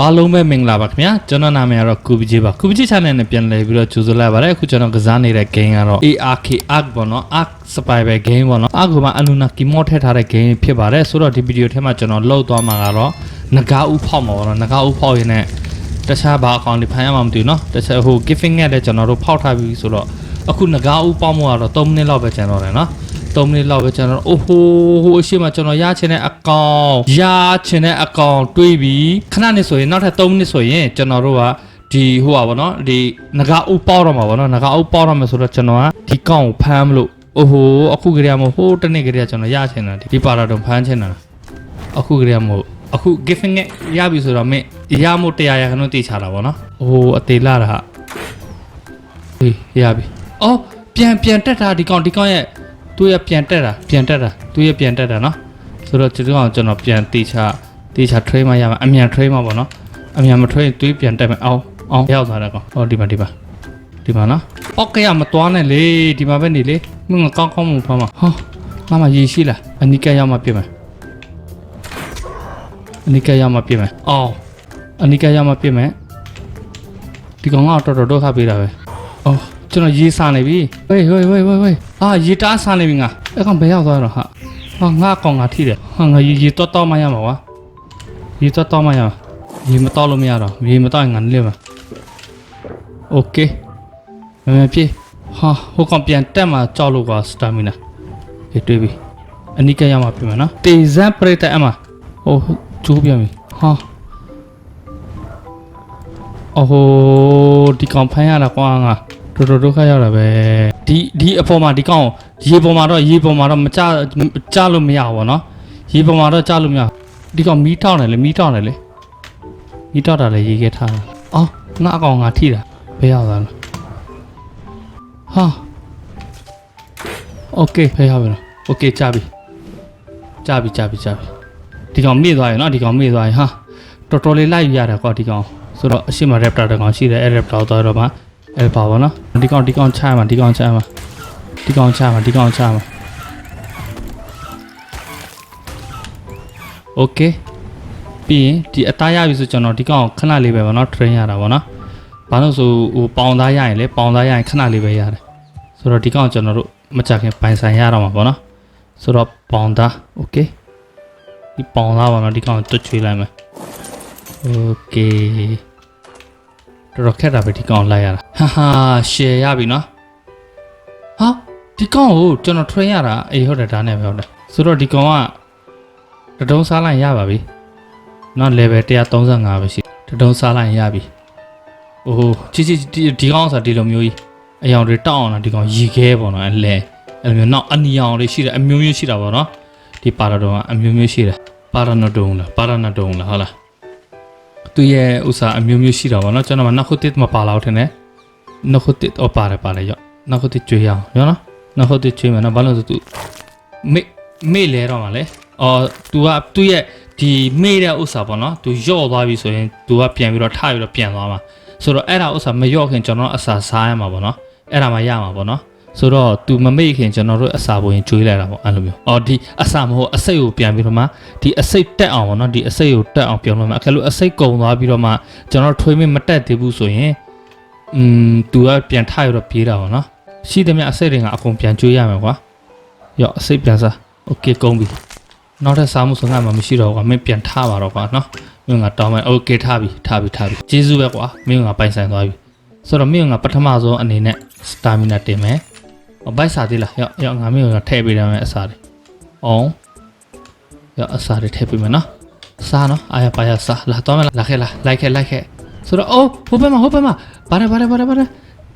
အားလုံးပဲမင်္ဂလာပါခင်ဗျာကျွန်တော်နာမည်ကတော့ကူပီဂျီပါကူပီဂျီ channel နဲ့ပြန်လည်ပြီးတော့ကြိုဆိုလိုက်ပါတယ်အခုကျွန်တော်ကစားနေတဲ့ game ကတော့ ARK Ark ပေါ့နော် Ark Survival game ပေါ့နော် Ark မှာအနုနာကီမော့ထည့်ထားတဲ့ game ဖြစ်ပါတယ်ဆိုတော့ဒီဗီဒီယိုထဲမှာကျွန်တော်လောက်သွားမှာကတော့ငကားဥဖောက်မှာပေါ့နော်ငကားဥဖောက်ရင်းနဲ့တခြားဘာအကောင့်တွေဖမ်းရမှာမသိဘူးနော်တခြားဟို gifting နဲ့လည်းကျွန်တော်တို့ဖောက်ထားပြီးဆိုတော့အခုငကားဥပေါက်မှုကတော့3မိနစ်လောက်ပဲကျန်တော့တယ်နော် 3မိနစ်လောက်ပဲကျွန်တော်အိုးဟိုဟိုအရှိမကျွန်တော်ရချင်တဲ့အကောင်ရချင်တဲ့အကောင်တွေးပြီးခဏနေဆိုရင်နောက်ထပ်3မိနစ်ဆိုရင်ကျွန်တော်တို့ကဒီဟိုပါဗောနော်ဒီငကားအုပ်ပေါက်တော့မှာဗောနော်ငကားအုပ်ပေါက်တော့မယ်ဆိုတော့ကျွန်တော်ကဒီကောင်ကိုဖမ်းမလို့အိုးဟိုအခုကလေးကမဟိုတနေ့ကလေးကကျွန်တော်ရချင်တာဒီပါရာတော့ဖမ်းချင်တာအခုကလေးကမဟုတ်အခု giving နဲ့ရပြီဆိုတော့မင်းရမို့တရားရခဏတိချတာဗောနော်ဟိုအသေးလာတာဟာဟေးရပြီအော်ပြန်ပြန်တက်တာဒီကောင်ဒီကောင်ရဲ့ သူ့ရဲ့ပြန်တက်တာပြန်တက်တာသူ့ရဲ့ပြန်တက်တာနော်ဆိုတော့ဒီကောင်ကျွန်တော်ပြန်တိချတိချ train မရမှာအမြန် train မှာဗောနော်အမြန်မ train သွေးပြန်တက်မယ်အောင်အောင်ရောက်သွားတယ်ကောင်ဟောဒီမှာဒီမှာဒီမှာနော်အော်ကရမတွားနဲ့လေဒီမှာပဲနေလေမင်းကကောင်းကောင်းမဖမ်းမှာဟောမမရေရှိလားအနိကရောက်မှပြစ်မယ်အနိကရောက်မှပြစ်မယ်အော်အနိကရောက်မှပြစ်မယ်ဒီကောင်ကတော့တော်တော်ဒုက္ခပေးတာပဲအော် ကျွန်တော်ရေစာနေပြီဝေးဝေးဝေးဝေးဝေးအာရေတားစာနေပြီငါအဲ့ကောင်ဘယ်ရောက်သွားတော့ဟာဟာငါကောင်ငါထိတယ်ဟာငါရေရေတော့တော့မှရမှာကွာရေတော့တော့မှရမှာရေမတော့လို့မရတော့ရေမတော့ရင်ငါနေမှာโอเคမမပြေဟာဟိုကောင်ပြန်တက်မှာကြောက်လို့ကွာစတာမီနာဟေးတွေးပြီအနိကရမှာပြင်မယ်နော်တေဇန်ပရိတက်အမဟိုကျိုးပြန်ပြီဟာအော်ဟိုဒီကောင်ဖမ်းရတာကွာငါ တော်တော်ဒုက္ခရောက်တာပဲဒီဒီအပေါ်မှာဒီကောင်ရေပေါ်မှာတော့ရေပေါ်မှာတော့မကြကြလို့မရဘူးဗောနော်ရေပေါ်မှာတော့ကြလို့မရဒီကောင်မီးထောက်တယ်လေမီးထောက်တယ်လေမီးထောက်တာလေရေခဲထားတာအော်ငါအကောင်ငါထိတာဘယ်ရောက်သွားလဲဟာโอเคဖယ်ရောက်ပြီနော်โอเคကြပြီကြပြီကြပြီကြပြီဒီကောင်မေ့သွားရင်နော်ဒီကောင်မေ့သွားရင်ဟာတော်တော်လေးလိုက်ယူရတယ်ကွာဒီကောင်ဆိုတော့အရှိမ raptor တကောင်ရှိတယ်အဲ့ raptor တော့တော့မှ အဲ့ပါပါနော်ဒီကောင်ဒီကောင်ချမှာဒီကောင်ချမှာဒီကောင်ချမှာဒီကောင်ချမှာโอเคပြီးရင်ဒီအသားရပြီဆိုကျွန်တော်ဒီကောင်ခဏလေးပဲဗောနော် train ရတာဗောနော်ဘာလို့ဆိုဟိုပေါင်သားရရင်လေပေါင်သားရရင်ခဏလေးပဲရတယ်ဆိုတော့ဒီကောင်ကျွန်တော်တို့မကြခင်ပိုင်ဆိုင်ရတော့မှာဗောနော်ဆိုတော့ပေါင်သားโอเคဒီပေါင်သားဗောနော်ဒီကောင်တွတ်ချွေးလိုက်မယ်โอเค တော်တော်ခက်တာပဲဒီကောင်လိုက်ရတာ ဟာဟာ share ရပြီနော်ဟာဒီကောင်ကိုကျွန်တော် train ရတာအေးဟုတ်တယ်ဒါနဲ့ပဲဟုတ်တယ်ဆိုတော့ဒီကောင်ကတတုံးစားလိုက်ရပါပြီနော် level 135ပဲရှိတတုံးစားလိုက်ရပြီအိုးချီချီဒီဒီကောင်ဆိုတာဒီလိုမျိုးကြီးအယောင်တွေတောက်အောင်လားဒီကောင်ရီခဲပေါ့နော်အလဲအဲ့လိုမျိုးနောက်အနီအောင်လေးရှိတယ်အမျိုးမျိုးရှိတာပေါ့နော်ဒီပါရာဒုံကအမျိုးမျိုးရှိတယ်ပါရာနဒုံလားပါရာနဒုံလားဟုတ်လားသူရဲ့ဥစ္စာအမျိုးမျိုးရှိတာပေါ့နော်ကျွန်တော်မနောက်ခုတစ်မပါလောက်ထင်တယ် နောက်ခုတစ်တော့ပါတယ်ပါတယ်ရောနောက်ခုတစ်ကျွေးရအောင်ရောနော်နောက်ခုတစ်ကျွေးမယ်နော်ဘာလို့လဲဆိုသူမေမေလဲတော့မှာလေအော် तू ကသူ့ရဲ့ဒီမေတဲ့ဥစ္စာပေါ့နော် तू ယော့သွားပြီဆိုရင် तू ကပြန်ပြီးတော့ထပြီးတော့ပြန်သွားမှာဆိုတော့အဲ့ဒါဥစ္စာမယော့ခင်ကျွန်တော်အစာစားရမှာပေါ့နော်အဲ့ဒါမှရမှာပေါ့နော်ဆိုတော့ तू မမေ့ခင်ကျွန်တော်တို့အစာပေါ်ရင်ကျွေးလိုက်တာပေါ့အဲ့လိုမျိုးအော်ဒီအစာမဟုတ်အစိတ်ကိုပြန်ပြီးတော့မှဒီအစိတ်တက်အောင်ပေါ့နော်ဒီအစိတ်ကိုတက်အောင်ပြောင်းလို့မှအခက်လို့အစိတ်ကုံသွားပြီးတော့မှကျွန်တော်ထွေးမမတက်သေးဘူးဆိုရင် อืม तू ကပြန်ထရတော့ပြေးတာပေါ့နော်ရှိသမျှအစိတ်တွေကအကုန်ပြန်ကျွေးရမယ်ကွာရော့အစိတ်ပြန်စားโอเคကုန်ပြီနောက်ထပ်စားမှုစငါမှမရှိတော့ဘူးကွာမင်းပြန်ထပါတော့ကွာနော်မင်းကတောင်းမယ်โอเคထပြီထပြီထပြီကျေးဇူးပဲကွာမင်းကပိုင်ဆိုင်သွားပြီဆိုတော့မင်းကပထမဆုံးအနေနဲ့စတာမီနာတင်မယ် ။ဘိုက်စားသေးလား။ရောက်ရောက်ငါမျိုးကထည့်ပေးတယ်မယ်အစားတွေ။အောင်။ရောက်အစားတွေထည့်ပေးမယ်နော်။စားနော်။အာရပါရစား။လာတော့မလား။လာခဲ့လား။လိုက်ခဲ့လိုက်ခဲ့။ဆိုတော့အိုးဟိုဘက်မှာဟိုဘက်မှာ ဘာလဲဘာလဲဘာလဲဘာလဲ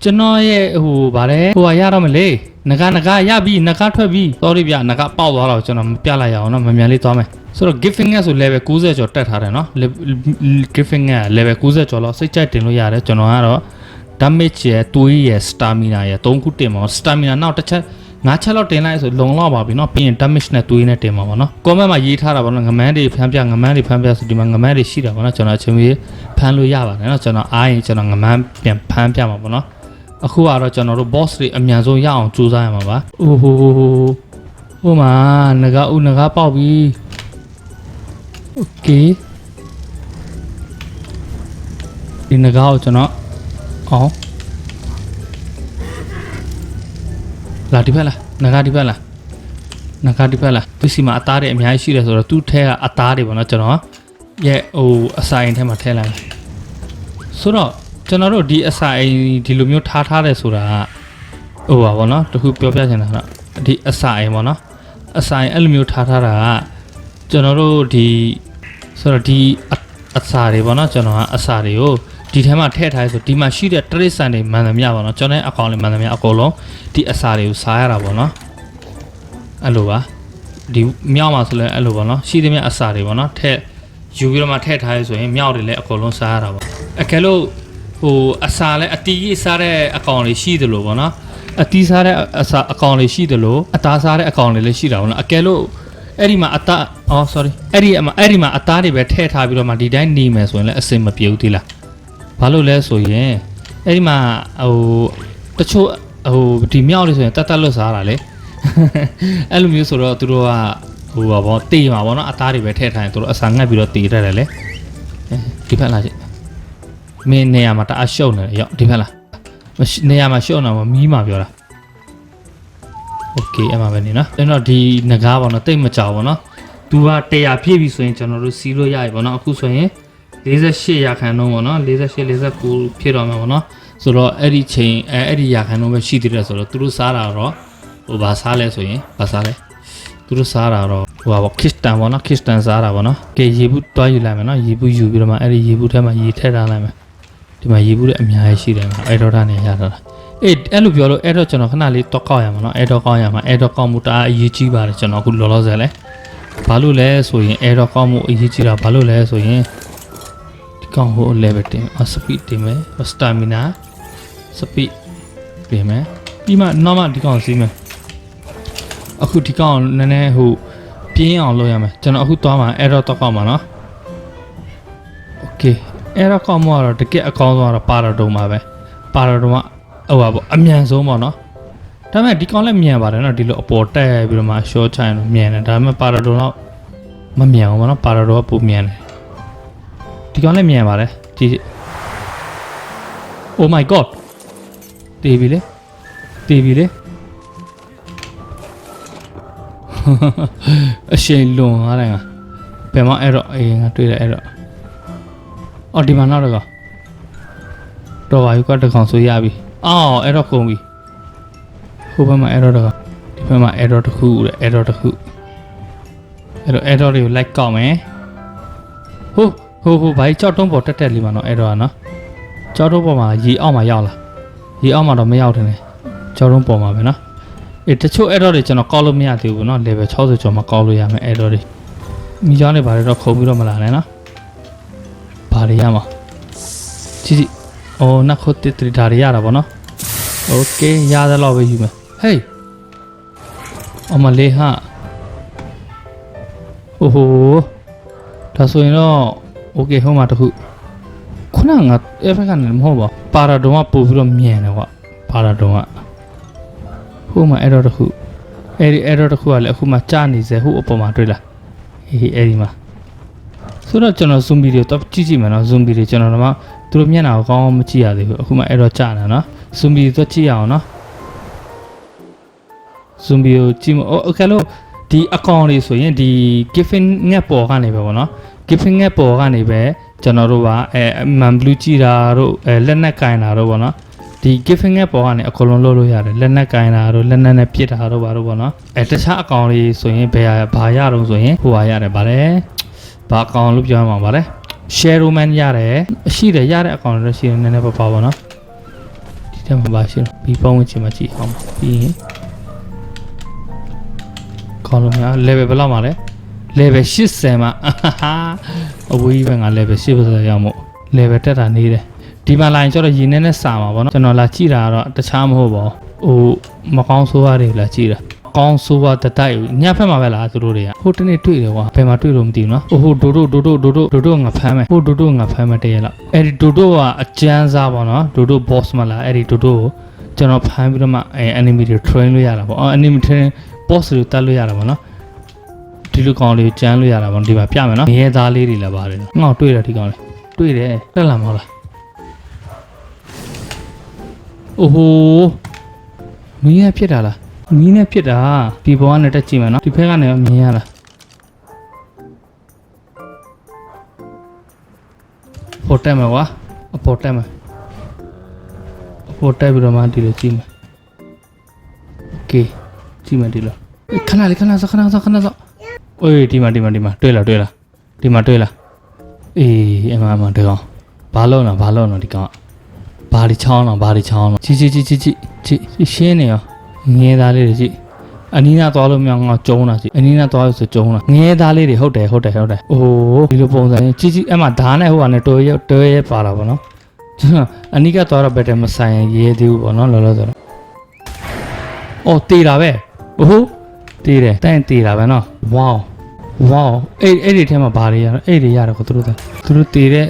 ကျွန်တော်ရဲ့ဟိုဗါလဲဟိုကရတော့မလေငကားငကားရပြီငကားထွက်ပြီ sorry ဗျငကားပေါက်သွားတော့ကျွန်တော်မပြလိုက်ရအောင်နော်မမြန်လေးသွားမယ်ဆိုတော့ giving ကဆို level 90ကျော်တက်ထားတယ်နော် giving က level 90ကျော်လောက်စိတ်ကြိုက်တင်လို့ရတယ်ကျွန်တော်ကတော့ damage ရဲ့တွေးရဲ့ stamina ရဲ့၃ခုတင်ပါ stamina နောက်တစ်ချက် ငါးချက်လောက်တင်လိုက်ဆိုလုံလောက်ပါပြီเนาะပြီးရင် damage နဲ့တွေးနဲ့တင်ပါပါเนาะ comment မှာရေးထားတာပါเนาะငမန်းတွေဖမ်းပြငမန်းတွေဖမ်းပြဆိုဒီမှာငမန်းတွေရှိတာပါเนาะကျွန်တော်အချိန်ကြီးဖမ်းလို့ရပါတယ်เนาะကျွန်တော်အားရင်ကျွန်တော်ငမန်းပြန်ဖမ်းပြမှာပါเนาะအခုကတော့ကျွန်တော်တို့ boss တွေအမြန်ဆုံးရအောင်ကြိုးစားရမှာပါအိုးဟိုဟိုဟိုဟိုမှာငကားဦးငကားပေါက်ပြီ okay ဒီငကားကိုကျွန်တော်အောင် လာဒီဘက်လာငကားဒီဘက်လာငကားဒီဘက်လာပစ္စည်းမှာအသားတွေအများကြီးရှိတယ်ဆိုတော့သူ့ထဲကအသားတွေပေါ့နော်ကျွန်တော်ရဲ့ဟိုအစာအိမ်ထဲမှာထည့်လိုက်မယ်ဆိုတော့ကျွန်တော်တို့ဒီအစာအိမ်ဒီလိုမျိုးထားထားတယ်ဆိုတာကဟိုပါပေါ့နော်တခုပြောပြချင်တာကတော့ဒီအစာအိမ်ပေါ့နော်အစာအိမ်အဲ့လိုမျိုးထားထားတာကကျွန်တော်တို့ဒီဆိုတော့ဒီအအစာတွေပေါ့နော်ကျွန်တော်ကအစာတွေကို ဒီထဲမှာထည့်ထားရဆိုဒီမှာရှိတဲ့တရိတ်ဆန်တွေမှန်သမျှပေါ့နော်ကျွန်တော်ရဲ့အကောင့်လေးမှန်သမျှအကုန်လုံးဒီအစာတွေကိုစားရတာပေါ့နော်အဲ့လိုပါဒီမြောက်မှာဆိုလဲအဲ့လိုပေါ့နော်ရှိသမျှအစာတွေပေါ့နော်ထည့်ယူပြီးတော့မှထည့်ထားရဆိုရင်မြောက်တွေလည်းအကုန်လုံးစားရတာပေါ့အကယ်လို့ဟိုအစာလည်းအတီးကြီးစားတဲ့အကောင်တွေရှိသလိုပေါ့နော်အတီးစားတဲ့အစာအကောင်တွေရှိသလိုအသားစားတဲ့အကောင်တွေလည်းရှိတာပေါ့နော်အကယ်လို့အဲ့ဒီမှာအသားအော် sorry အဲ့ဒီအမအဲ့ဒီမှာအသားတွေပဲထည့်ထားပြီးတော့မှဒီတိုင်းနေမယ်ဆိုရင်လည်းအစင်မပြေဘူးသေးလား ဘာလို့လဲဆိုရင်အဲ့ဒီမှာဟိုတချို့ဟိုဒီမြောက်လေးဆိုရင်တတ်တတ်လွတ်စားတာလေ အဲ့လိုမျိုးဆိုတော့သူတို့ကဟိုပါဘောတေးမှာဘောနော်အသားတွေပဲထည့်ထားရင်သူတို့အစာငတ်ပြီးတော့တေးတတ်တယ်လေအဲဒီဖက်လာကြည့်မင်းနေရာမှာတအားရှုပ်နေတယ်ရောက်ဒီဖက်လာမရှိနေရာမှာရှုပ်နေမှာမီးမှာပြောတာโอเคအဲ့မှာပဲနေနော်ကျွန်တော်ဒီငကားပေါ့နော်တိတ်မကြောက်ဘောနော်သူက100ပြည့်ပြီဆိုရင်ကျွန်တော်တို့စီးလို့ရပြီဘောနော်အခုဆိုရင် 48ရာခိုင်နှုန်းပေါ့နော်48 49ဖြစ်တော့မှာပေါ့နော်ဆိုတော့အဲ့ဒီချိန်အဲအဲ့ဒီရာခိုင်နှုန်းပဲရှိသေးတယ်ဆိုတော့သူတို့စားတာတော့ဟိုဘာစားလဲဆိုရင်ဘာစားလဲသူတို့စားတာတော့ဟိုပါခရစ်တန်ပေါ့နော်ခရစ်တန်စားတာပေါ့နော်ကဲရေဘူးတွားယူလိုက်မယ်နော်ရေဘူးယူပြီးတော့မှအဲ့ဒီရေဘူးထဲမှာရေထည့်ထားလိုက်မယ်ဒီမှာရေဘူးတွေအများကြီးရှိတယ်မှာအဲ့တော့ကနေရတာလားအေးအဲ့လိုပြောလို့အဲ့တော့ကျွန်တော်ခဏလေးတော့ကောက်ရမှာနော်အဲ့တော့ကောက်ရမှာအဲ့တော့ကောက်မှုတအားအရေးကြီးပါတယ်ကျွန်တော်အခုလောလောဆယ်လဲဘာလို့လဲဆိုရင်အဲ့တော့ကောက်မှုအရေးကြီးတာဘာလို့လဲဆိုရင်ဒီ ကောင်ဟို level တင်အ speed တင်မယ် stamina speed ပြင်မယ်ပြီးမှ normal ဒီကောင်စီးမယ်အခုဒီကောင်နည်းနည်းဟိုပြင်းအောင်လုပ်ရမယ်ကျွန်တော်အခုသွားမှာ error တော့ကောက်မှာနော် okay error ကောက်မှာတော့တကယ်အကောင်းဆုံးကတော့ paradigm ပါပဲ paradigm ကဟိုပါပေါ့အမြန်ဆုံးပေါ့နော်ဒါပေမဲ့ဒီကောင်လည်းမြန်ပါတယ်နော်ဒီလိုအပေါ်တက်ပြီးတော့မှ short ချရင်တော့မြန်တယ်ဒါပေမဲ့ paradigm တော့မမြန်ဘူးပေါ့နော် paradigm ကပိုမြန်တယ် ဒီကောင်လည်းမြန်ပါတယ်ကြည့် Oh my god တေးပြီလေတေးပြီလေအရှိန်လွန်သွားတယ်ငါဘယ်မှာအဲ့တော့အေးငါတွေ့တယ်အဲ့တော့အော်ဒီမှာနောက်တော့တော့ဘာယူကတကောင်ဆိုရပြီအော်အဲ့တော့ကုန်ပြီဟိုဘက်မှာအဲ့တော့တော့ဒီဘက်မှာအဲ့တော့တစ်ခုတဲ့အဲ့တော့တစ်ခုအဲ့တော့အဲ့တော့တွေကိုလိုက်ကောက်မယ်ဟို ဟိုဟိုဘာကြီးကြောက်တုံးပေါ်တက်တက်လေးမှာနော်အဲ့တော့ကနော်ကြောက်တုံးပေါ်မှာရေအောက်မှာရောက်လာရေအောက်မှာတော့မရောက်တယ်နဲ့ကြောက်တုံးပေါ်မှာပဲနော်အေးတချို့အဲ့တော့တွေကျွန်တော်ကောက်လို့မရသေးဘူးနော် level 60ကျော်မှာကောက်လို့ရမယ်အဲ့တော့တွေမိကြောင်းတွေဘာတွေတော့ခုံပြီးတော့မလာနဲ့နော်ဘာတွေရမှာကြည့်ကြည့်အော်နခုတ်တစ်တရီဒါတွေရတာဗောနော်โอเคရသလောက်ပဲယူမယ်ဟေးအမလေးဟာအိုးဟို ဒါဆိုရင်တော့ โอเคဟိုမှာတခုခုနကငါအဲ့ဘက်ကနေမဟုတ်ပါပါရာဒုံကပို့ပြီးတော့မြန်တယ်ကွာပါရာဒုံကဟိုမှာအဲ့တော့တခုအဲ့ဒီအဲ့တော့တခုကလည်းအခုမှကြာနေစေဟိုအပေါ်မှာတွေ့လားဟေးအဲ့ဒီမှာဆိုတော့ကျွန်တော် zoom ဗီဒီယိုတော့ကြည့်ကြည့်မယ်နော် zoom ဗီဒီယိုကျွန်တော်တော့မှသူတို့မျက်နှာကိုကောင်းကောင်းမကြည့်ရသေးဘူးအခုမှအဲ့တော့ကြာနေနော် zoom ဗီဒီယိုတော့ကြည့်ရအောင်နော် zoom ဗီဒီယိုကြည့်မโอเคလို့ဒီအကောင့်လေးဆိုရင်ဒီ giving ငက်ပေါ်ကနေပဲပေါ့နော် giving ငက်ပေါ်ကနေပဲကျွန်တော်တို့ကအဲမန်ဘလူးကြည့်တာတို့အဲလက်နက်ကင်တာတို့ပေါ့နော်ဒီ giving ငက်ပေါ်ကနေအကုန်လုံးလုပ်လို့ရတယ်လက်နက်ကင်တာတို့လက်နက်နဲ့ပစ်တာတို့ဘာတို့ပေါ့နော်အဲတခြားအကောင့်လေးဆိုရင်ဘယ်ဟာဘာရတော့ဆိုရင်ဟိုဟာရတယ်ဗါလဲဘာအကောင့်လို့ပြောရမှာဗါလဲ share roman ရတယ်ရှိတယ်ရတဲ့အကောင့်တွေရှိတယ်နည်းနည်းပါပါပေါ့နော်ဒီထဲမှာပါရှိတယ်ပြီးပေါင်းဝင်ချင်မှကြည့်အောင်ပါပြီးရင်ကောင်းလို့များ level ဘယ်လောက်မှာလဲ level 80မှာအာဟာဟာအဝေးကြီးပဲငါ level 80ရောက်မို့ level တက်တာနေတယ်ဒီမှာလာရင်ကျတော့ရင်းနဲ့နဲ့စာမှာပေါ့နော်ကျွန်တော်လာကြည့်တာကတော့တခြားမဟုတ်ပါဘူးဟိုမကောင်းဆိုးရတွေလာကြည့်တာကောင်းဆိုးရတတိုက်ညဖက်မှာပဲလားသူတို့တွေကဟိုတနေ့တွေ့တယ်ကွာဘယ်မှာတွေ့လို့မသိဘူးနော်ဟိုဟိုဒိုဒိုဒိုဒိုဒိုဒိုဒိုဒိုငါဖမ်းမယ်ဟိုဒိုဒိုငါဖမ်းမယ်တရက်လောက်အဲ့ဒီဒိုဒိုကအကျန်းစားပေါ့နော်ဒိုဒို boss မလားအဲ့ဒီဒိုဒိုကိုကျွန်တော်ဖမ်းပြီးတော့မှအဲ enemy တွေ train လို့ရတာပေါ့အော် enemy train boss တွေတတ်လို့ရတာပေါ့နော် ဒီလိုကောင်လေးကိုကျန်းလို့ရတာပေါ့ဒီမှာပြမယ်နော်ငရဲသားလေးတွေလည်းပါတယ်ငေါ့တွေ့တယ်ဒီကောင်လေးတွေ့တယ်တက်လာမဟုတ်လား အိုးဟိုမီးနဲ့ဖြစ်တာလားမီးနဲ့ဖြစ်တာဒီဘောကနေတက်ကြည့်မယ်နော်ဒီဘက်ကနေမြင်ရလားပေါ်တက်မယ်ကွာအပေါ်တက်မယ်အပေါ်တက်ပြီးတော့မှဒီလိုကြည့်မယ်โอเคကြည့်မယ်ဒီလိုအေးခဏလေးခဏစောခဏစောခဏစော အေးဒီမှာဒီမှာဒီမှာတွေ့လားတွေ့လားဒီမှာတွေ့လားအေးအမှန်အမှန်ဒီကောင်ဘာလုံးလားဘာလုံးလားဒီကောင်ကဘာဒီချောင်းတော့ဘာဒီချောင်းတော့ကြည့်ကြည့်ကြည့်ကြည့်ကြည့်ကြည့်ရှင်းနေရောငဲသားလေးတွေကြည့်အနီးနားသွားလို့မရငါကျုံးတာကြည့်အနီးနားသွားလို့ဆိုကျုံးတာငဲသားလေးတွေဟုတ်တယ်ဟုတ်တယ်ဟုတ်တယ်အိုးဒီလိုပုံစံကြည့်ကြည့်အဲ့မှာဓာတ်နဲ့ဟိုကနဲ့တွဲရတွဲရပါတာဗောနော်ကျွန်တော်အနီးကသွားတော့ဘယ်တည်းမဆိုင်ရင်ရေးသေးဘူးဗောနော်လောလောဆယ်တော့အော်တေးတာပဲအိုးတေးတယ်တန့်တေးတာပဲနော်ဝေါ ဝေါအဲ့အဲ့ဒီထဲမှာဘာတွေရအဲ့ဒီရတယ်ကိုသူတို့သူတို့တေးတဲ့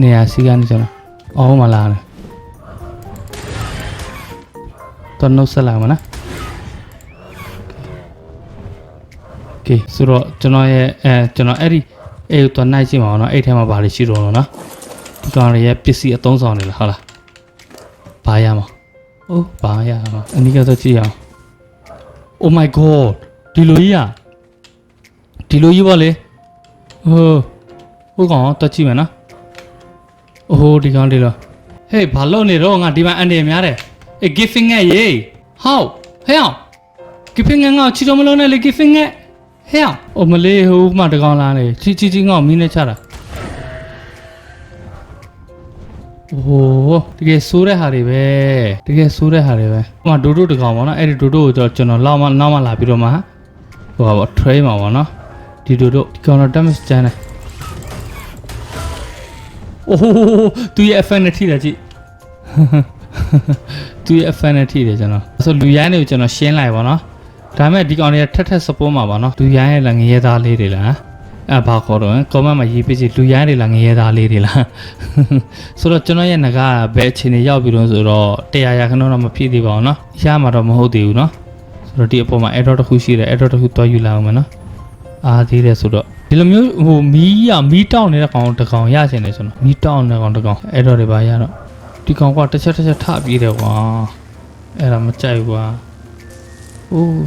နေရာစီကနေကျွန်တော်အော်မလာနဲ့ တော့နှုတ်ဆက်လာမှာနော်โอเคဆိုတော့ကျွန်တော်ရဲ့အဲကျွန်တော်အဲ့ဒီအဲ့ကိုတော့နိုင်ကြည့်မှာပါနော်အဲ့ထဲမှာဘာတွေရှိတော့လို့နော်ဒီကောင်တွေရဲ့ပစ္စည်းအသုံးဆောင်တွေလားဟုတ်လားဘာရမှာအိုးဘာရမှာအနည်းကတော့ကြည့်အောင် Oh my god ဒီလိုကြီးอ่ะ ဒီလိုကြီးပေါ့လေဟိုဟိုကောင်တော့ကြည့်မယ်နော်အိုးဒီကောင်လေးလားဟေးဘာလုပ်နေတော့ငါဒီမှာအန်တယ်များတယ် Eh, gifting ငဲ့ရေဟောက်ဟဲ့အောင် gifting ငဲ့ငါချီတော့မလုံးနဲ့လေ gifting ငဲ့ဟဲ့အောင်အိုမလေးဟိုမှတကောင်လာနေချီချီချီငေါ့မင်းနဲ့ချတာโอ้โหတကယ်ဆိုးတဲ့ဟာတွေပဲတကယ်ဆိုးတဲ့ဟာတွေပဲဟိုမှာဒိုဒိုတကောင်ပေါ့နော်အဲ့ဒီဒိုဒိုကိုကျွန်တော်လောက်မှနောက်မှလာပြီးတော့မှဟိုပါပေါ့ tray မှာပေါ့နော် ဒီဒိုဒိုဒီကောင်တော့ damage ကျန်တယ်အိုးသူရဲ့ affinity လာကြည့်သူရဲ့ affinity တွေကျွန်တော်ဆိုလူရိုင်းတွေကိုကျွန်တော်ရှင်းလိုက်ပါတော့ဒါပေမဲ့ဒီကောင်တွေကထက်ထက် support မှာပါနော်လူရိုင်းရဲ့လည်းငရဲသားလေးတွေလားအဲ့ဘာခေါ်တော့ comment မှာရေးပေးကြည့်လူရိုင်းတွေလားငရဲသားလေးတွေလားဆိုတော့ကျွန်တော်ရဲ့ငကားကဘယ်အခြေအနေရောက်ပြီလို့ဆိုတော့တရားရခဏတော့မဖြစ်သေးပါဘူးနော်ရမှာတော့မဟုတ်သေးဘူးနော်ဆိုတော့ဒီအပေါ်မှာ error တစ်ခုရှိတယ် error တစ်ခုတွားယူလာအောင်မယ်နော် အားသေးတယ်ဆိုတော့ဒီလိုမျိုးဟိုမီးရမီးတောက်နေတဲ့ကောင်တစ်ကောင်ရချင်တယ်ဆိုတော့မီးတောက်နေတဲ့ကောင်တစ်ကောင် error တွေပါရတော့ဒီကောင်ကတစ်ချက်တစ်ချက်ထပြေးတယ်ကွာအဲ့ဒါမကြိုက်ဘူးကွာအိုး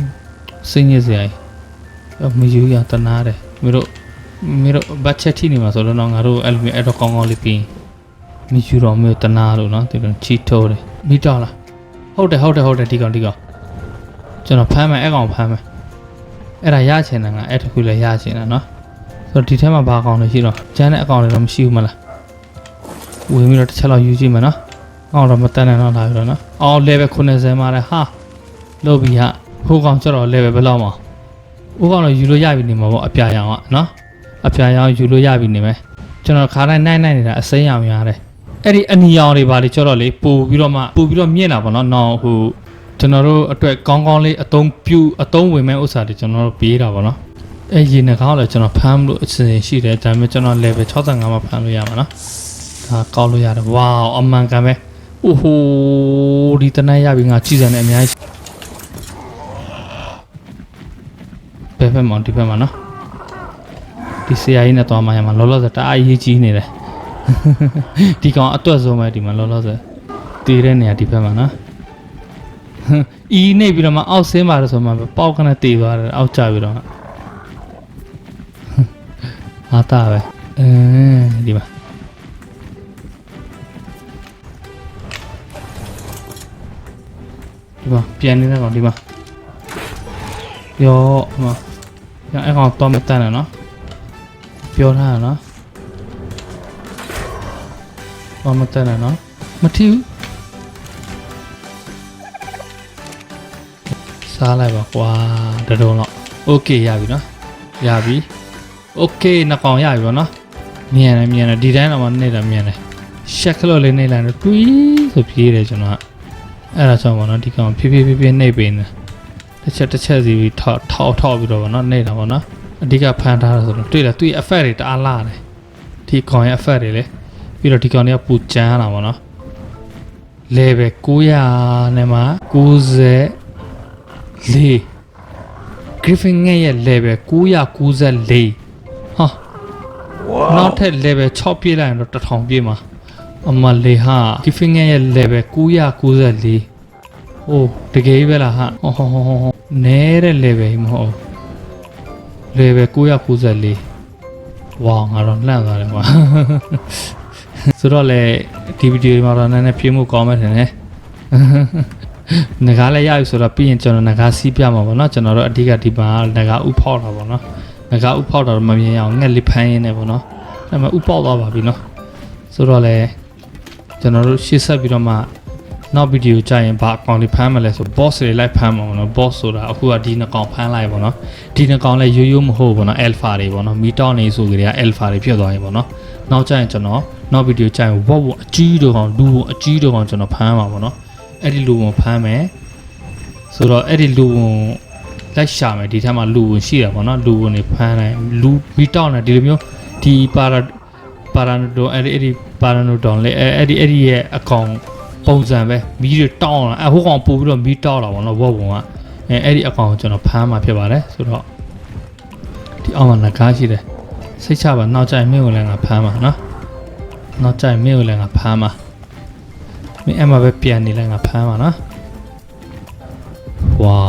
စိတ်ညစ်စရာကြီးအမယူရတနာတယ်မင်းတို့မင်းတို့ဘတ်ချက်ထိနေမှာဆိုတော့ငါတို့အဲ့လိုမျိုးအဲ့တော့ကောင်းကောင်းလေးပြီးမယူတော့မျိုးတနာလို့နော်ဒီလိုချီထိုးတယ်မိတော့လားဟုတ်တယ်ဟုတ်တယ်ဟုတ်တယ်ဒီကောင်ဒီကောင်ကျွန်တော်ဖမ်းမယ်အဲ့ကောင်ဖမ်းမယ် အဲ့ဒါရချင်တယ်ငါအဲ့တခုလည်းရချင်တယ်နော်ဆိုတော့ဒီထဲမှာဘာကောင်လဲရှိတော့ကျန်တဲ့အကောင်တွေတော့မရှိဘူးမလားဝင်ပြီးတော့တစ်ချက်လောက်ယူကြည့်မယ်နော်အော်တော့မတန်နဲ့တော့လာပြီတော့နော်အော် level 90မှာလဲဟာလို့ပြီဟာဟိုကောင်ကျတော့ level ဘယ်လောက်မှာဟိုကောင်တော့ယူလို့ရပြီနေမှာပေါ့အပြာရောင်ကနော်အပြာရောင်ယူလို့ရပြီနေမယ်ကျွန်တော်ခါတိုင်းနိုင်နိုင်နေတာအစိမ်းရောင်ရတယ်အဲ့ဒီအနီရောင်တွေပါလေကျတော့လေပို့ပြီးတော့မှပို့ပြီးတော့မြင့်လာပါတော့နော်ဟို ကျွန်တော်တို့အတွက်ကောင်းကောင်းလေးအသုံးပြုအသုံးဝင်မဲ့ဥစ္စာတွေကျွန်တော်တို့ပေးတာပါနော်အဲ့ရေနှကောင်းလည်းကျွန်တော်ဖမ်းလို့အစီအစဉ်ရှိတယ်ဒါပေမဲ့ကျွန်တော် level 65မှာဖမ်းလို့ရမှာနော်ဒါကောက်လို့ရတယ်ဝေါအမှန်ကန်ပဲအိုဟိုဒီတနက်ရပြီငါကြည်စံနေအများကြီးဘယ်ဘက်မှာဒီဘက်မှာနော်ဒီဆရာကြီးနဲ့သွားမှရမှာလောလောဆယ်တအားရေးကြီးနေတယ်ဒီကောင်အတွက်ဆုံးပဲဒီမှာလောလောဆယ်တည်တဲ့နေရာဒီဘက်မှာနော် အီနေပြီးတော့မှအောက်ဆင်းပါတယ်ဆိုမှပေါက်ခနဲ့တည်သွားတယ်အောက်ကျပြီးတော့ဟာတာပဲအဲဒီမှာဒီမှာပြန်နေတဲ့ကောင်ဒီမှာရောဒီမှာရအဲ့ကောင်တော့မတန်နဲ့နော်ပြောထားရနော်တော့မတန်နဲ့နော်မထီဘူး စားလိုက်ပါကွာတတုံးတော့โอเคရပြီနော်ရပြီโอเคနှစ်ကောင်ရပြီဗောနော်မြင်တယ်မြင်တယ်ဒီတိုင်းတော့မနေတာမြင်တယ်ရှက်ကလို့လေးနေလိုက်တော့တွီးဆိုပြေးတယ်ကျွန်တော်က အဲ့ဒါကြောင့်ဗောနော်ဒီကောင်ဖြည်းဖြည်းဖြည်းဖြည်းနှိပ်ပေးနေတစ်ချက်တစ်ချက်စီပြီးထောက်ထောက်ထောက်ပြီးတော့ဗောနော်နှိပ်တာဗောနော်အဓိကဖန်ထားတာဆိုတော့တွေ့လားသူ့ရဲ့ effect တွေတအားလာတယ်ဒီကောင်ရဲ့ effect တွေလေပြီးတော့ဒီကောင်တွေကပူကျန်းလာဗောနော် level 900နဲ့မှ 94 Griffin ငယ်ရဲ့ level 994ဟာနောက်ထပ် level 6ပြည့်လိုက်ရင်တော့1000ပြည့်မှာအမလေးဟာဒီ finger ရဲ့ level 994ဟိုတကယ်ကြီးပဲလားဟာဟောဟောဟောဟောဟောနဲတဲ့ level ကြီးမဟုတ်ဘူး level 994ဝါငါတော့လှန့်သွားတယ်ကွာဆိုတော့လေဒီဗီဒီယိုမှာတော့နည်းနည်းပြေးမှုကောင်းမယ်ထင်တယ် ငကားလည်းရပြီဆိုတော့ပြီးရင်ကျွန်တော်ငကားစီးပြမှာပေါ့နော်ကျွန်တော်တို့အဓိကဒီမှာငကားဥဖောက်တာပေါ့နော်ငကားဥဖောက်တာတော့မမြင်ရအောင်ငှက်လေးဖမ်းရင်းနေပေါ့နော်အဲ့မှာဥပေါက်သွားပါပြီနော်ဆိုတော့လေကျွန်တော်တို့ရှေ့ဆက်ပြီးတော့မှနောက်ဗီဒီယိုကြရင်ဘာအကောင့်လေးဖမ်းမလဲဆို boss တွေလိုက်ဖမ်းမှာပေါ့နော် boss ဆိုတာအခုကဒီနှကောင်ဖမ်းလိုက်ပေါ့နော်ဒီနှကောင်လည်းရိုးရိုးမဟုတ်ပေါ့နော် alpha တွေပေါ့နော်မီတောင်းနေဆိုကြတဲ့ alpha တွေဖြစ်သွားရင်ပေါ့နော်နောက်ကြရင်ကျွန်တော်နောက်ဗီဒီယိုကြရင်ဝက်ဝက်အကြီးတော့ကောင်လူအကြီးတော့ကောင်ကျွန်တော်ဖမ်းမှာပေါ့နော် အဲ့ဒီလူဝင်ဖမ်းမယ်ဆိုတော့အဲ့ဒီလူဝင်လိုက်ရှာမယ်ဒီထက်မှလူဝင်ရှိတာပေါ့နော်လူဝင်နေဖမ်းတယ်လူမီတောင်းတယ်ဒီလိုမျိုးဒီပါရာပါရာနိုဒွန်အဲ့ဒီအဲ့ဒီပါရာနိုဒွန်လေအဲ့အဲ့ဒီအဲ့ဒီရဲ့အကောင်ပုံစံပဲမီးတွေတောင်းလာအဟိုကောင်ပို့ပြီးတော့မီးတောင်းလာပေါ့နော်ဝက်ဝင်ကအဲအဲ့ဒီအကောင်ကိုကျွန်တော်ဖမ်းมาဖြစ်ပါတယ်ဆိုတော့ဒီအောင်မှာငကားရှိတယ်စိတ်ချပါနောက်ကျရင်မင်းကိုလည်းငါဖမ်းမှာနော်နောက်ကျရင်မင်းကိုလည်းငါဖမ်းမှာ မင်းအမပဲပြန်နေလိုက်ငါဖမ်းပါနော်ဝေါ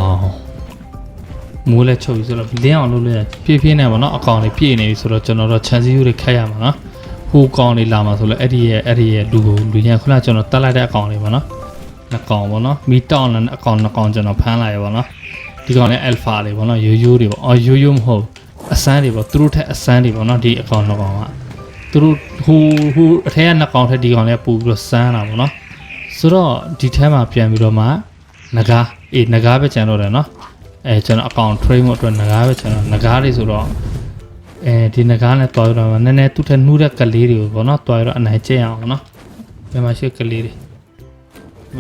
မိုးလည်းချုပ်ပြီဆိုတော့လင်းအောင်လုပ်လို့ရဖြည်းဖြည်းနဲ့ပေါ့နော်အကောင်လေးပြည့်နေပြီဆိုတော့ကျွန်တော်တို့ chance ယူတွေခတ်ရမှာနော်ဟိုကောင်လေးလာမှာဆိုလို့အဲ့ဒီရဲ့အဲ့ဒီရဲ့လူကိုလူရင်ခုနကကျွန်တော်တက်လိုက်တဲ့အကောင်လေးပေါ့နော်နှစ်ကောင်ပေါ့နော်မီတောင်းလည်းအကောင်နှစ်ကောင်ကျွန်တော်ဖမ်းလိုက်ရပေါ့နော်ဒီကောင်လေး alpha လေးပေါ့နော်ရိုးရိုးတွေပေါ့အော်ရိုးရိုးမဟုတ်အစမ်းတွေပေါ့သူတို့ထက်အစမ်းတွေပေါ့နော်ဒီအကောင်နှစ်ကောင်ကသူတို့ဟိုဟိုအထက်ကနှစ်ကောင်ထက်ဒီကောင်လေးပို့ပြီးတော့စမ်းတာပေါ့နော် ဆိုတော့ဒီထဲမှာပြန်ပြီးတော့မှငကားအေးငကားပဲကျန်တော့တယ်နော်အဲကျွန်တော်အကောင့် train ဖို့အတွက်ငကားပဲကျန်တော့ငကားတွေဆိုတော့အဲဒီငကားနဲ့တွားရတော့နည်းနည်းသူ့ထက်နှူးတဲ့ကလေးတွေကိုပေါ့နော်တွားရတော့အနိုင်ကျင့်အောင်နော်ပြန်မရှိကလေးတွေ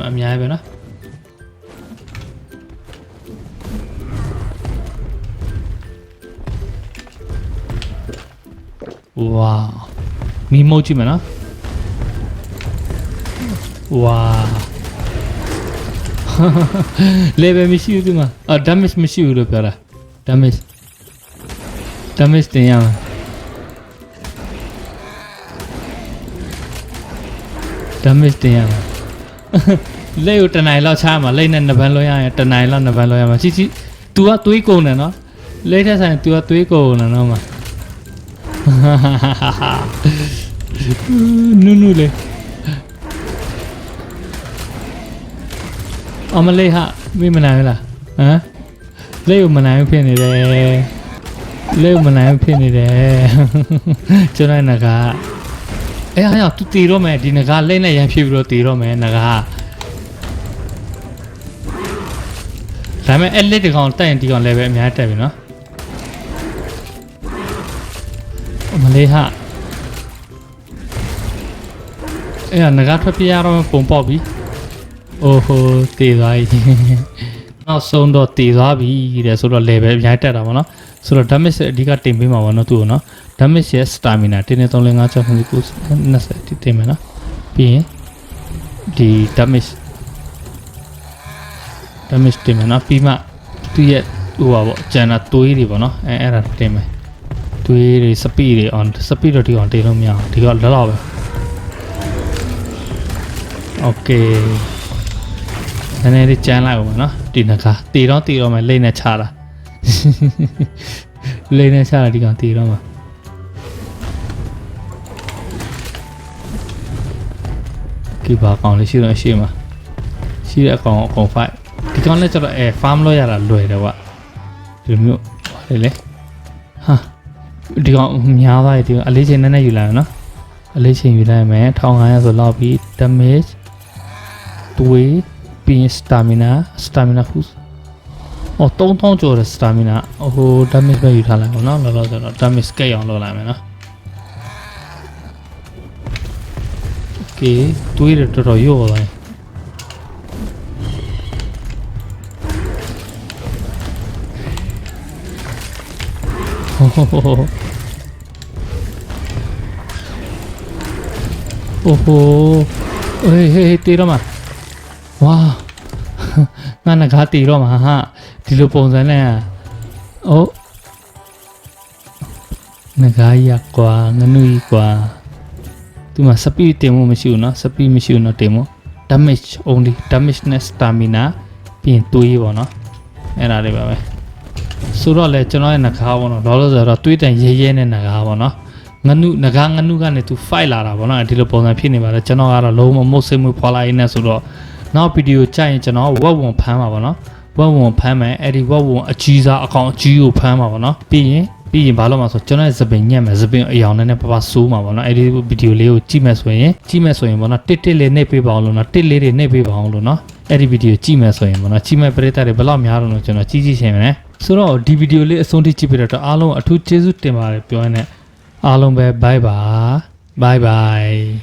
အများကြီးပဲနော်ဝါမိမုတ်ကြည့်မယ်နော် ဝါ level မရှိဘူးဒီမှာအာ damage မရှိဘူးလို့ပြောတာ damage damage တင်ရမှာ damage တင်ရမှာလက်ကိုတနိုင်လောက်ချမှာလက်နဲ့နှစ်ပန်းလွှဲရရင်တနိုင်လောက်နှစ်ပန်းလွှဲရမှာချီချီ तू ကသွေးကုန်တယ်နော်လက်ထက်ဆိုင် तू ကသွေးကုန်တယ်နော်မှာနုနုလေး အမလေးဟာမိမနိုင်ဘူးလားဟမ်လေးကိုမနိုင်ဘူးဖြစ်နေတယ်လေးကိုမနိုင်ဘူးဖြစ်နေတယ်ကျွန်တော်ငကားအဲဟာရောက်သူတည်တော့မယ်ဒီငကားလိမ့်နဲ့ရန်ဖြစ်ပြီးတော့တည်တော့မယ်ငကားဒါပေမဲ့အဲ့လက်တကောင်တက်ရင်ဒီကောင်လည်းပဲအများတက်ပြီနော်အမလေးဟာအဲဟာငကားထွက်ပြေးရတော့ပုံပေါက်ပြီ အိုဟိုတည်သွားပြီနောက်ဆုံးတော့တည်သွားပြီတဲ့ဆိုတော့ level အများကြီးတက်တာပေါ့နော်ဆိုတော့ damage အဓိကတင်ပေးမှာပေါ့နော်သူ့ကိုနော် damage ရဲ့ stamina တင်းနေ3 5 6 7 9 20တိတင်မယ်နော်ပြီးရင်ဒီ damage damage တင်မယ်နော်ပြီးမှသူ့ရဲ့ဟိုပါပေါ့ကျန်တာသွေးတွေပေါ့နော်အဲအဲ့ဒါတင်မယ်သွေးတွေ speed တွေ on speed တော့ဒီကောင်တင်လို့မရအောင်ဒီကောင်လောလောပဲ okay န ည်းနည်းလေးကြမ်းလိုက်အောင်မယ်နော်ဒီနကားတီတော့တီတော့မယ်လိမ့်နဲ့ချတာလိမ့်နဲ့ချတာဒီကောင်တီတော့မှာဒီဘာကောင်လေးရှိတော့ရှိမှာရှိတဲ့အကောင်အကောင် fight ဒီကောင်လည်းကျတော့အဲ farm လို့ရတာလွယ်တယ်ကွာဒီလိုမျိုးဟောလေလေဟာဒီကောင်များသွားပြီဒီကောင်အလေးချိန်နည်းနည်းယူလိုက်အောင်နော်အလေးချိန်ယူလိုက်မယ်1500ဆိုလောက်ပြီး damage တွေး ပြီးရင် stamina stamina boost အော်3000ကျော်တဲ့ stamina ဟို damage ပဲယူထားလိုက်ပါတော့လောလောဆယ်တော့ damage ကဲအောင်လုပ်လိုက်မယ်နော် okay တွေးရတော်တော်ရော့သွားရင်ဟိုဟိုဟိုဟိုအိုဟိုဟေးဟေးတေးတော့မှာ ဝါငါငကားတီတော့မှာဟာဒီလိုပုံစံနဲ့အိုးငကားရကွာငနူကြီးကွာ သူမှာ speed တင်မှုမရှိဘူးเนาะ speed မရှိဘူးเนาะတင်မှု damage only damage နဲ့ stamina ပြီးရင်တွေးပေါ့เนาะအဲ့ဒါလေးပါပဲဆိုတော့လေကျွန်တော်ရဲ့နှကားပေါ့နော်လောလောဆယ်တော့တွေးတန်ရဲရဲနဲ့နှကားပေါ့နော်ငနုနှကားငနုကနေသူ fight လာတာပေါ့နော်ဒီလိုပုံစံဖြစ်နေပါတယ်ကျွန်တော်ကတော့လုံးဝမုတ်စိတ်မွေးဖွာလာရင်းနဲ့ဆိုတော့ နောက်ဗီဒီယိုကြိုက်ရင်ကျွန်တော်ဝက်ဝံဖမ်းပါပေါ့နော်ဝက်ဝံဖမ်းမယ်အဲ့ဒီဝက်ဝံအကြီးစားအကောင်အကြီးကိုဖမ်းပါပေါ့နော်ပြီးရင်ပြီးရင်ဘာလို့မလဲဆိုတော့ကျွန်တော်ရဲ့သပင်ညက်မယ်သပင်အယောင်နဲ့နဲ့ပပဆိုးမှာပေါ့နော်အဲ့ဒီဗီဒီယိုလေးကိုကြည့်မယ်ဆိုရင်ကြည့်မယ်ဆိုရင်ပေါ့နော်တစ်တစ်လေးနှိပ်ပေးပါအောင်လို့နော်တစ်လေးတွေနှိပ်ပေးပါအောင်လို့နော်အဲ့ဒီဗီဒီယိုကြည့်မယ်ဆိုရင်ပေါ့နော်ကြည့်မဲ့ပရိသတ်တွေဘယ်လောက်များတော့လို့ကျွန်တော်ကြည့်ကြည့်ရှင်မယ်ဆိုတော့ဒီဗီဒီယိုလေးအဆုံးထိကြည့်ပြတဲ့အတွက်အားလုံးအထူးကျေးဇူးတင်ပါတယ်ပြောရင်းနဲ့အားလုံးပဲ bye bye bye bye